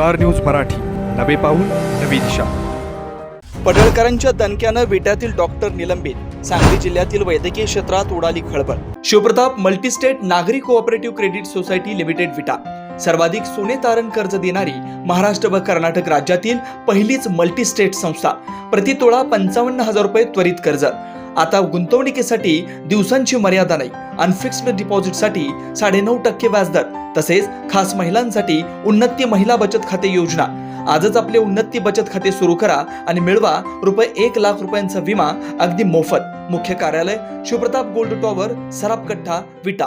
Star news Marathi. नवे पाऊल नवी दिशा. पडळकरांच्या दणक्यानं विट्यातील डॉक्टर निलंबित. सांगली जिल्ह्यातील वैद्यकीय क्षेत्रात उडाली खळबळ. शिवप्रताप मल्टीस्टेट नागरी cooperative credit society limited Vita. सर्वाधिक सोने तारण कर्ज देणारी महाराष्ट्र व कर्नाटक राज्यातील पहिलीच मल्टीस्टेट संस्था. प्रतितोळा पंचावन्न हजार रुपये त्वरित कर्ज. आता गुंतवणुकीसाठी दिवसांची मर्यादा नाही. अनफिक्स्ड डिपॉझिटसाठी साडेनऊ टक्के व्याजदर तसेच खास महिलांसाठी उन्नती महिला बचत खाते योजना. आजच आपले उन्नती बचत खाते सुरू करा आणि मिळवा रुपये एक लाख रुपयांचा विमा अगदी मोफत. मुख्य कार्यालय शिवप्रताप गोल्ड टॉवर सराप कट्टा विटा.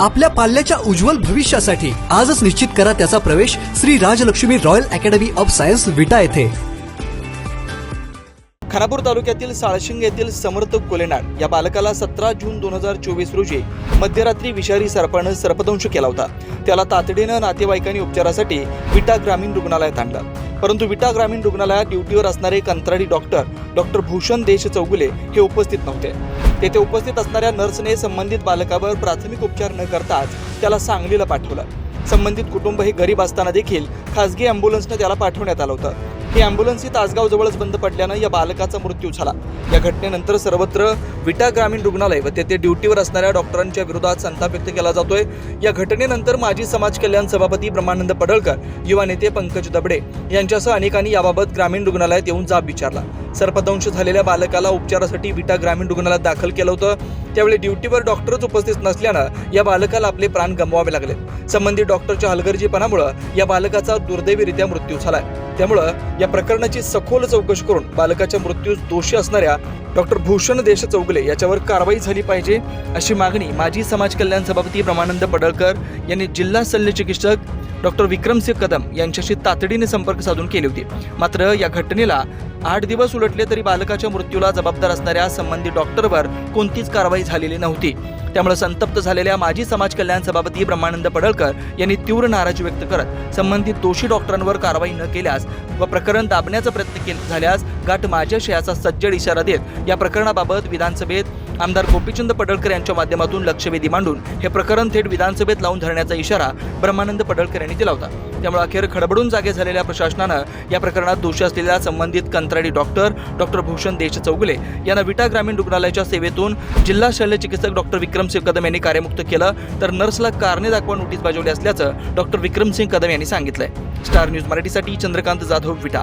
आपल्या पाल्याच्या उज्ज्वल भविष्यासाठी आजच निश्चित करा त्याचा प्रवेश Shri Rajlakshmi royal academy of science Vita येथे. खानापूर तालुक्यातील साळशिंग येथील समर्थ कोलेनाड या बालकाला सतरा जून दोन हजार चोवीस रोजी मध्यरात्री विषारी सर्पानं सर्पदंश केला होता. त्याला तातडीनं नातेवाईकांनी उपचारासाठी विटा ग्रामीण रुग्णालयात आणलं. परंतु विटा ग्रामीण रुग्णालयात ड्युटीवर असणारे कंत्राटी डॉक्टर डॉक्टर भूषण देश चौगुले हे उपस्थित नव्हते. तेथे उपस्थित असणाऱ्या नर्सने संबंधित बालकावर प्राथमिक उपचार न करताच त्याला सांगलीला पाठवलं. संबंधित कुटुंब हे गरीब असताना देखील खासगी अँब्युलन्सनं त्याला पाठवण्यात आलं होतं. ही अँब्युलन्स ही तासगाव जवळच बंद पडल्यानं या बालकाचा मृत्यू झाला. या घटनेनंतर सर्वत्र विटा ग्रामीण रुग्णालय व तेथे ड्युटीवर असणाऱ्या डॉक्टरांच्या विरोधात संताप व्यक्त केला जातोय. या घटनेनंतर माजी समाज कल्याण सभापती ब्रह्मानंद पडळकर युवा नेते पंकज दबडे यांच्यासह अनेकांनी याबाबत ग्रामीण रुग्णालयात येऊन जाब विचारला. सर्पदंश झालेल्या बालकाला उपचारासाठी विटा ग्रामीण रुग्णालयात दाखल केलं होतं. त्यावेळी ड्युटीवर डॉक्टरच उपस्थित नसल्यानं या बालकाला आपले प्राण गमवावे लागले. संबंधित डॉक्टरच्या हलगर्जीपणामुळं या बालकाचा दुर्दैवीरित्या मृत्यू झालाय. त्यामुळं या प्रकरणाची सखोल चौकशी करून बालकाच्या मृत्यूस दोषी असणाऱ्या डॉक्टर भूषण देश चौगले याच्यावर कारवाई झाली पाहिजे अशी मागणी माजी समाज कल्याण सभापती ब्रह्मानंद पडळकर यांनी जिल्हा शल्य चिकित्सक डॉक्टर विक्रमसिंह कदम यांच्याशी तातडीने संपर्क साधून केली होती. मात्र या घटनेला आठ दिवस उलटले तरी बालकाच्या मृत्यूला जबाबदार असणाऱ्या संबंधित डॉक्टरवर कोणतीच कारवाई झालेली नव्हती. त्यामुळे संतप्त झालेल्या माजी समाज कल्याण सभापती ब्रह्मानंद पडळकर यांनी तीव्र नाराजी व्यक्त करत संबंधित दोषी डॉक्टरांवर कारवाई न केल्यास व प्रकरण दाबण्याचा प्रयत्न केला झाल्यास गाठ माझ्याशी असा सज्जड इशारा देत या प्रकरणाबाबत विधानसभेत आमदार गोपीचंद पडळकर यांच्या माध्यमातून लक्षवेधी मांडून हे प्रकरण थेट विधानसभेत लावून धरण्याचा इशारा ब्रह्मानंद पडळकर यांनी दिला होता. त्यामुळे अखेर खडबडून जागे झालेल्या प्रशासनानं या प्रकरणात दोषी असलेल्या संबंधित कंत्राटी डॉक्टर डॉक्टर भूषण देश चौगुले यांना विटा ग्रामीण रुग्णालयाच्या सेवेतून जिल्हा शल्य चिकित्सक डॉक्टर विक्रमसिंह कदम यांनी कार्यमुक्त केलं. तर नर्सला कारणे दाखवा नोटीस बजावली असल्याचं डॉक्टर विक्रमसिंह कदम यांनी सांगितलंय. स्टार न्यूज मराठीसाठी चंद्रकांत जाधव विटा.